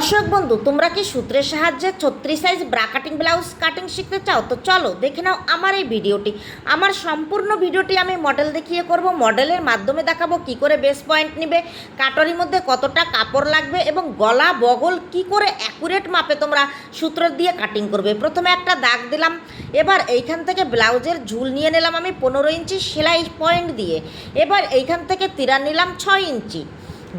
দর্শক বন্ধু, তোমরা কি সূত্রের সাহায্যে ছত্রিশ size bra cutting blouse cutting শিখতে চাও? তো চলো দেখে নাও আমার এই ভিডিওটি। আমার সম্পূর্ণ ভিডিওটি আমি মডেল দেখিয়ে করব। মডেলের মাধ্যমে দেখাবো কি করে বেস পয়েন্ট নিবে, কাটরির মধ্যে কতটা কাপড় লাগবে এবং গলা বগল কি করে অ্যাকুরেট মাপে তোমরা সূত্র দিয়ে কাটিং করবে। প্রথমে একটা দাগ দিলাম, এবার এইখান থেকে ব্লাউজের ঝুল নিয়ে নিলাম আমি পনেরো ইঞ্চি সেলাই পয়েন্ট দিয়ে। এবার এইখান থেকে তিরা নিলাম ছয় ইঞ্চি।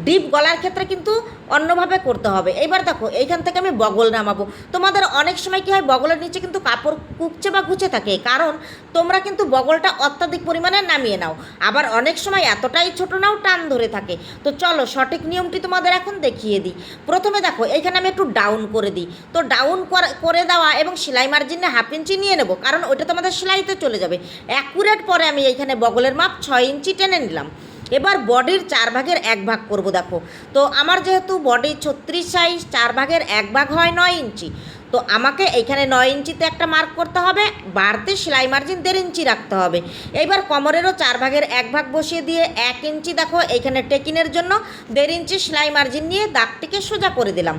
ডিপ গলার ক্ষেত্রে কিন্তু অন্যভাবে করতে হবে। এবার দেখো, এইখান থেকে আমি বগল নামাবো। তোমাদের অনেক সময় কী হয়, বগলের নিচে কিন্তু কাপড় কুকছে বা গুছে থাকে। কারণ তোমরা কিন্তু বগলটা অত্যাধিক পরিমাণে নামিয়ে নাও। আবার অনেক সময় এতটাই ছোট নাও, টান ধরে থাকে। তো চলো, সঠিক নিয়মটি তোমাদের এখন দেখিয়ে দিই। প্রথমে দেখো এইখানে আমি একটু ডাউন করে দিই। তো ডাউন করে দেওয়া এবং সেলাই মার্জিনে হাফ ইঞ্চি নিয়ে নেব। কারণ ওইটা তোমাদের সেলাইতে চলে যাবে। অ্যাকুরেট পরে আমি এইখানে বগলের মাপ ছয় ইঞ্চি টেনে নিলাম। এবার বডির চার ভাগের এক ভাগ করব দেখো। তো আমার যেহেতু বডি ছত্রিশ সাইজ চার ভাগের এক ভাগ হয় নয় ইঞ্চি। তো আমাকে এইখানে নয় ইঞ্চিতে একটা মার্ক করতে হবে, বাড়তে সেলাই মার্জিন দেড় ইঞ্চি রাখতে হবে। এইবার কোমরেরও চার ভাগের এক ভাগ বসিয়ে দিয়ে এক ইঞ্চি দেখো এইখানে টেকিনের জন্য, দেড় ইঞ্চি সেলাই মার্জিন নিয়ে দাগটিকে সোজা করে দিলাম।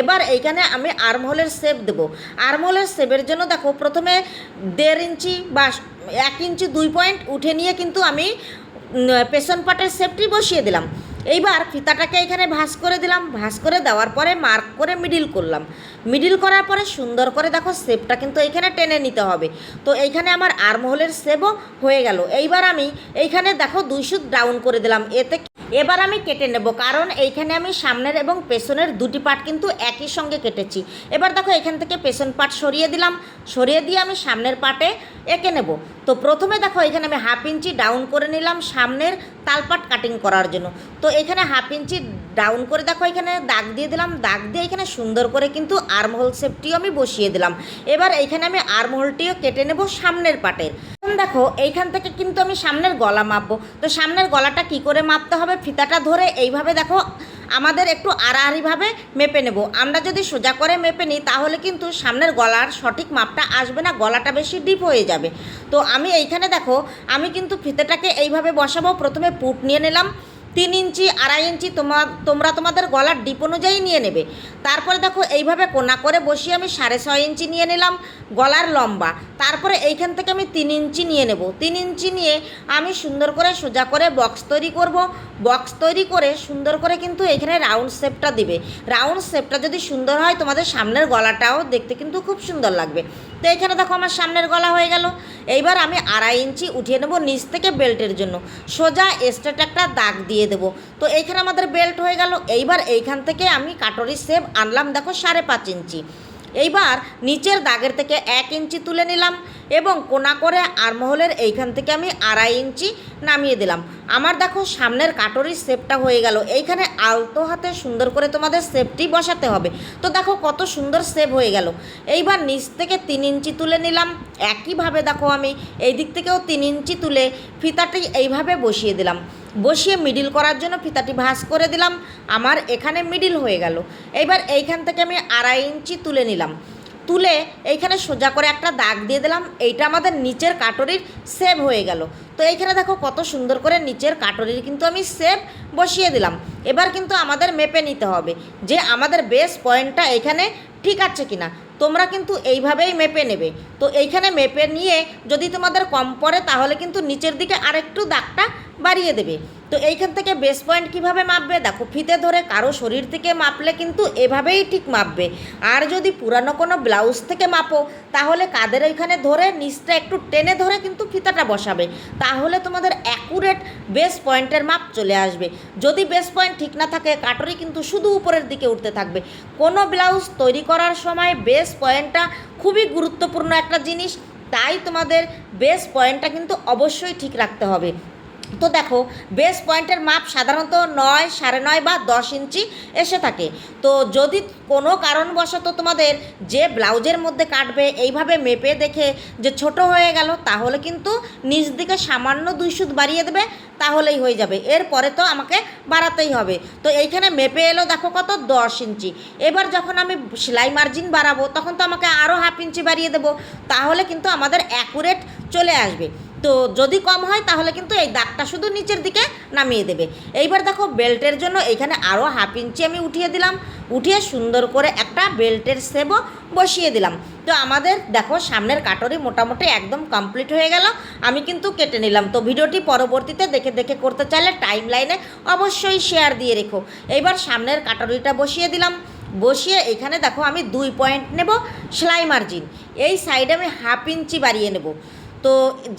এবার এইখানে আমি আর্মহোলের শেপ দেবো। আর্মহোলের শেপের জন্য দেখো প্রথমে দেড় ইঞ্চি বা এক ইঞ্চি দুই পয়েন্ট উঠে নিয়ে কিন্তু আমি পেছন পাটের সেফটি বসিয়ে দিলাম। এইবার ফিতাটাকে এখানে ভাঁজ করে দিলাম। ভাঁজ করে দেওয়ার পরে মার্ক করে মিডিল করলাম। মিডিল করার পরে সুন্দর করে দেখো শেপটা কিন্তু এইখানে টেনে নিতে হবে। তো এইখানে আমার আর্মহোলের শেপও হয়ে গেল। এইবার আমি এইখানে দেখো দুই সুত ডাউন করে দিলাম। এতে এবার আমি কেটে নেব। কারণ এইখানে আমি সামনের এবং পেছনের দুটি পার্ট কিন্তু একই সঙ্গে কেটেছি। এবার দেখো এখান থেকে পেছন পার্ট সরিয়ে দিলাম। সরিয়ে দিয়ে আমি সামনের পার্টে এঁকে নেব। তো প্রথমে দেখো এখানে আমি হাফ ইঞ্চি ডাউন করে নিলাম সামনের তালপাট কাটিং করার জন্য। তো এখানে হাফ ইঞ্চি ডাউন করে দেখো এখানে, দাগ দিয়ে দিলাম, দাগ দিয়ে এখানে সুন্দর করে কিন্তু আর্মহোল শেপটিও আমি বসিয়ে দিলাম। এবার এইখানে আমি আর্মহোলটিও কেটে নেব সামনের পাটের এখন দেখো, এইখান থেকে কিন্তু আমি সামনের গলা মাপবো। তো সামনের গলাটা কি করে মাপতে হবে? ফিতাটা ধরে এইভাবে দেখো, আমাদের একটু আড়াআড়িভাবে মেপে নেব। আমরা যদি সোজা করে মেপে নিই, তাহলে কিন্তু সামনের গলার সঠিক মাপটা আসবে না, গলাটা বেশি ডিপ হয়ে যাবে। তো আমি এইখানে দেখো, আমি কিন্তু ফিতেটাকে এইভাবে বসাবো। প্রথমে পুট নিয়ে নিলাম। তিন ইঞ্চি, আড়াই ইঞ্চি তোমার তোমরা তোমাদের গলার ডিপ অনুযায়ী নিয়ে নেবে। তারপরে দেখো, এইভাবে কোনা করে বসিয়ে আমি সাড়ে ছয় ইঞ্চি নিয়ে নিলাম গলার লম্বা। তারপরে এইখান থেকে আমি তিন ইঞ্চি নিয়ে নেব। তিন ইঞ্চি নিয়ে আমি সুন্দর করে সোজা করে বক্স তৈরি করব। বক্স তৈরি করে সুন্দর করে কিন্তু এখানে রাউন্ড শেপটা দিবে। রাউন্ড শেপটা যদি সুন্দর হয়, তোমাদের সামনের গলাটাও দেখতে কিন্তু খুব সুন্দর লাগবে। তো এখানে দেখো আমার সামনের গলা হয়ে গেল। এইবার আমি আড়াই ইঞ্চি উঠিয়ে নেব নিচ থেকে বেল্টের জন্য। সোজা স্ট্রেট একটা দাগ দিয়ে দেবো। তো এইখানে আমাদের বেল্ট হয়ে গেল। এইবার এইখান থেকে আমি কাটরি শেপ আনলাম, দেখো সাড়ে পাঁচ ইঞ্চি। এইবার নিচের দাগের থেকে এক ইঞ্চি তুলে নিলাম। এবং কোনা করে আরমহলের এইখান থেকে আমি আড়াই ইঞ্চি নামিয়ে দিলাম। আমার দেখো সামনের কাটরির শেপটা হয়ে গেল। এইখানে আলতো হাতে সুন্দর করে তোমাদের শেপটি বসাতে হবে। তো দেখো কত সুন্দর শেপ হয়ে গেল। এইবার নিচ থেকে তিন ইঞ্চি তুলে নিলাম। একইভাবে দেখো আমি এই দিক থেকেও তিন ইঞ্চি তুলে ফিতাটি এইভাবে বসিয়ে দিলাম। বসিয়ে মিডিল করার জন্য ফিতাটি ভাঁজ করে দিলাম। আমার এখানে মিডিল হয়ে গেল। এইবার এইখান থেকে আমি আড়াই ইঞ্চি তুলে নিলাম। তুলে এইখানে সোজা করে একটা দাগ দিয়ে দিলাম। এইটা আমাদের নিচের কাটরির সেভ হয়ে গেল। তো এইখানে দেখো কত সুন্দর করে নিচের কাটরির কিন্তু আমি সেভ বসিয়ে দিলাম। এবার কিন্তু আমাদের মেপে নিতে হবে যে আমাদের বেস পয়েন্টটা এখানে ঠিক আছে কিনা। তোমরা কিন্তু এইভাবেই মেপে নেবে। তো এইখানে মেপে নিয়ে যদি তোমাদের কম পড়ে তাহলে কিন্তু নিচের দিকে আরেকটু দাগটা বাড়িয়ে দেবে। তো এইখান থেকে বেস পয়েন্ট কীভাবে মাপবে? দেখো, ফিতে ধরে কারও শরীর থেকে মাপলে কিন্তু এভাবেই ঠিক মাপবে। আর যদি পুরানো কোনো ব্লাউজ থেকে মাপো, তাহলে কাদের ওইখানে ধরে, নিচটা একটু টেনে ধরে কিন্তু ফিতাটা বসাবে। তাহলে তোমাদের অ্যাকুরেট বেস পয়েন্টের মাপ চলে আসবে। যদি বেস পয়েন্ট ঠিক না থাকে, কাটরি কিন্তু শুধু উপরের দিকে উঠতে থাকবে। কোনো ব্লাউজ তৈরি করার সময় বেস পয়েন্টটা খুবই গুরুত্বপূর্ণ একটা জিনিস। তাই তোমাদের বেস পয়েন্টটা কিন্তু অবশ্যই ঠিক রাখতে হবে। তো দেখো বেস পয়েন্টের মাপ সাধারণত নয়, সাড়ে নয় বা দশ ইঞ্চি এসে থাকে। তো যদি কোনো কারণবশত তোমাদের যে ব্লাউজের মধ্যে কাটবে, এইভাবে মেপে দেখে যে ছোট হয়ে গেল, তাহলে কিন্তু নিচ দিকে সামান্য দুই সুদ বাড়িয়ে দেবে, তাহলেই হয়ে যাবে। এরপরে তো আমাকে বাড়াতেই হবে। তো এইখানে মেপে এলো দেখো কত? দশ ইঞ্চি। এবার যখন আমি সেলাই মার্জিন বাড়াবো, তখন তো আমাকে আরও হাফ ইঞ্চি বাড়িয়ে দেবো। তাহলে কিন্তু আমাদের অ্যাকুরেট চলে আসবে। তো যদি কম হয়, তাহলে কিন্তু এই দাগটা শুধু নিচের দিকে নামিয়ে দেবে। এইবার দেখো বেল্টের জন্য এইখানে আরও হাফ ইঞ্চি আমি উঠিয়ে দিলাম। উঠিয়ে সুন্দর করে একটা বেল্টের সেবও বসিয়ে দিলাম। তো আমাদের দেখো সামনের কাটরি মোটামুটি একদম কমপ্লিট হয়ে গেল। আমি কিন্তু কেটে নিলাম। তো ভিডিওটি পরবর্তীতে দেখে দেখে করতে চাইলে টাইম লাইনে অবশ্যই শেয়ার দিয়ে রেখো। এইবার সামনের কাটরিটা বসিয়ে দিলাম। বসিয়ে এখানে দেখো আমি দুই পয়েন্ট নেব সেলাই মার্জিন এই সাইডে আমি হাফ ইঞ্চি বাড়িয়ে নেব। তো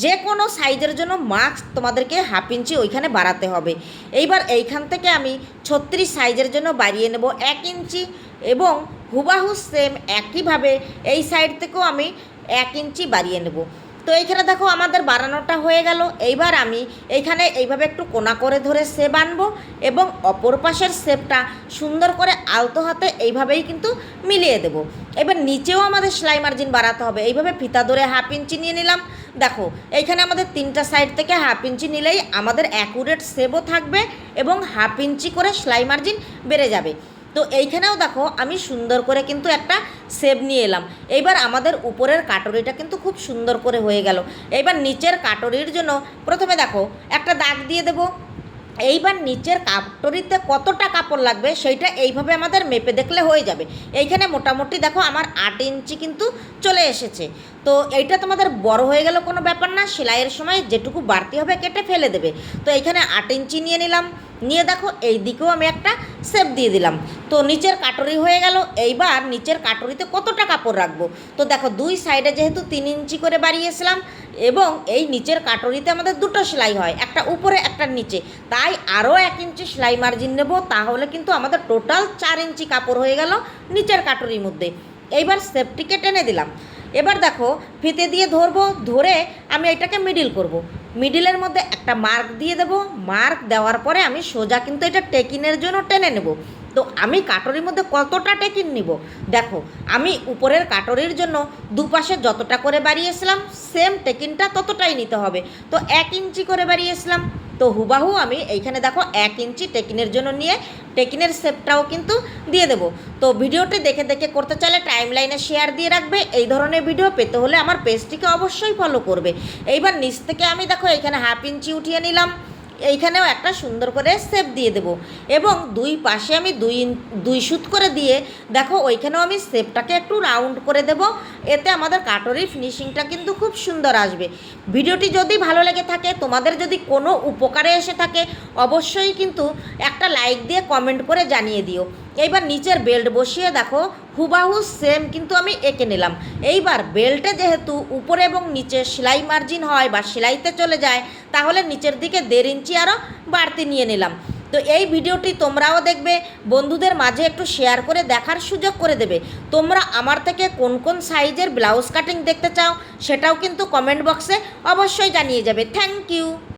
যে কোনো সাইজের জন্য মাস্ক তোমাদেরকে হাফ ইঞ্চি ওইখানে বাড়াতে হবে। এইবার এইখান থেকে আমি ছত্রিশ সাইজের জন্য বাড়িয়ে নেব এক ইঞ্চি এবং হুবাহু সেম একইভাবে এই সাইড থেকেও আমি এক ইঞ্চি বাড়িয়ে নেব। তো এইখানে দেখো আমাদের বাড়ানোটা হয়ে গেল। এইবার আমি এইখানে এইভাবে একটু কোনা করে ধরে সেব আনব এবং অপর পাশের সেপটা সুন্দর করে আলতো হাতে এইভাবেই কিন্তু মিলিয়ে দেব। এবার নিচেও আমাদের সেলাই মার্জিন বাড়াতে হবে। এইভাবে ফিতা ধরে হাফ ইঞ্চি নিয়ে নিলাম। দেখো, এইখানে আমাদের তিনটা সাইড থেকে হাফ ইঞ্চি নিলেই আমাদের অ্যাকুরেট সেবও থাকবে এবং হাফ ইঞ্চি করে সেলাই মার্জিন বেড়ে যাবে। তো এইখানেও দেখো, আমি সুন্দর করে কিন্তু একটা সেব নিয়ে এলাম। এইবার আমাদের উপরের কাটরিটা কিন্তু খুব সুন্দর করে হয়ে গেল। এইবার নিচের কাটরির জন্য প্রথমে দেখো, একটা দাগ দিয়ে দেবো। এইবার নিচের কাপড়িতে কতটা কাপড় লাগবে সেইটা এইভাবে আমাদের মেপে দেখলে হয়ে যাবে। এইখানে মোটামুটি দেখো, আমার আট ইঞ্চি কিন্তু চলে এসেছে। তো এইটা তোমাদের বড় হয়ে গেল কোনো ব্যাপার না, সেলাইয়ের সময় যেটুকু বাড়তি হবে কেটে ফেলে দেবে। তো এইখানে আট ইঞ্চি নিয়ে নিলাম। নিয়ে দেখো এই দিকেও আমি একটা সেপ দিয়ে দিলাম। তো নিচের কাটরি হয়ে গেল। এইবার নিচের কাটরিতে কতটা কাপড় রাখব? তো দেখো, দুই সাইডে যেহেতু তিন ইঞ্চি করে বাড়িয়েছিলাম এবং এই নিচের কাটরিতে আমাদের দুটো সেলাই হয়, একটা উপরে, একটা নিচে। তাই আরও এক ইঞ্চি সেলাই মার্জিন নেব, তাহলে কিন্তু আমাদের টোটাল চার ইঞ্চি কাপড় হয়ে গেল নিচের কাটরির মধ্যে। এইবার সেপটিকে টেনে দিলাম। এবার দেখো, ফিতে দিয়ে ধরবো, ধরে আমি এটাকে মিডিল করব। মিডিলের মধ্যে একটা মার্ক দিয়ে দেব। মার্ক দেওয়ার পরে আমি সোজা কিন্তু এটা টেকিনের জন্য টেনে নেব। তো আমি কাটরির মধ্যে কতটা টেকিন নিব? দেখো, আমি উপরের কাটরির জন্য দুপাশে যতটা করে বাড়িয়েছিলাম সেম টেকিনটা ততটাই নিতে হবে। তো এক ইঞ্চি করে বাড়িয়েছিলাম। তো হুবাহু আমি এইখানে দেখো এক ইঞ্চি টেকিনের জন্য নিয়ে টেকিনের শেপটাও কিন্তু দিয়ে দেবো। তো ভিডিওটি দেখে দেখে করতে চাইলে টাইম লাইনে শেয়ার দিয়ে রাখবে। এই ধরনের ভিডিও পেতে হলে আমার পেজটিকে অবশ্যই ফলো করবে। এইবার নিচ থেকে আমি দেখো এখানে হাফ ইঞ্চি উঠিয়ে নিলাম। এইখানেও একটা সুন্দর করে সেপ দিয়ে দেব। এবং দুই পাশে আমি দুই দুই সুত করে দিয়ে দেখো ওইখানেও আমি সেপটাকে একটু রাউন্ড করে দেব। এতে আমাদের কাটরির ফিনিশিংটা কিন্তু খুব সুন্দর আসবে। ভিডিওটি যদি ভালো লেগে থাকে, তোমাদের যদি কোনো উপকারে এসে থাকে, অবশ্যই কিন্তু একটা লাইক দিয়ে কমেন্ট করে জানিয়ে দিও। এইবার নিচের বেল্ট বসিয়ে দেখো, হুবাহু সেম কিন্তু আমি এঁকে নিলাম। এইবার বেল্টে যেহেতু উপরে এবং নিচে সেলাই মার্জিন হয় বা সেলাইতে চলে যায়, তাহলে নিচের দিকে দেড় ইঞ্চি আরও বাড়তি নিয়ে নিলাম। তো এই ভিডিওটি তোমরাও দেখবে, বন্ধুদের মাঝে একটু শেয়ার করে দেখার সুযোগ করে দেবে। তোমরা আমার থেকে কোন কোন সাইজের ব্লাউজ কাটিং দেখতে চাও, সেটাও কিন্তু কমেন্ট বক্সে অবশ্যই জানিয়ে যাবে। Thank you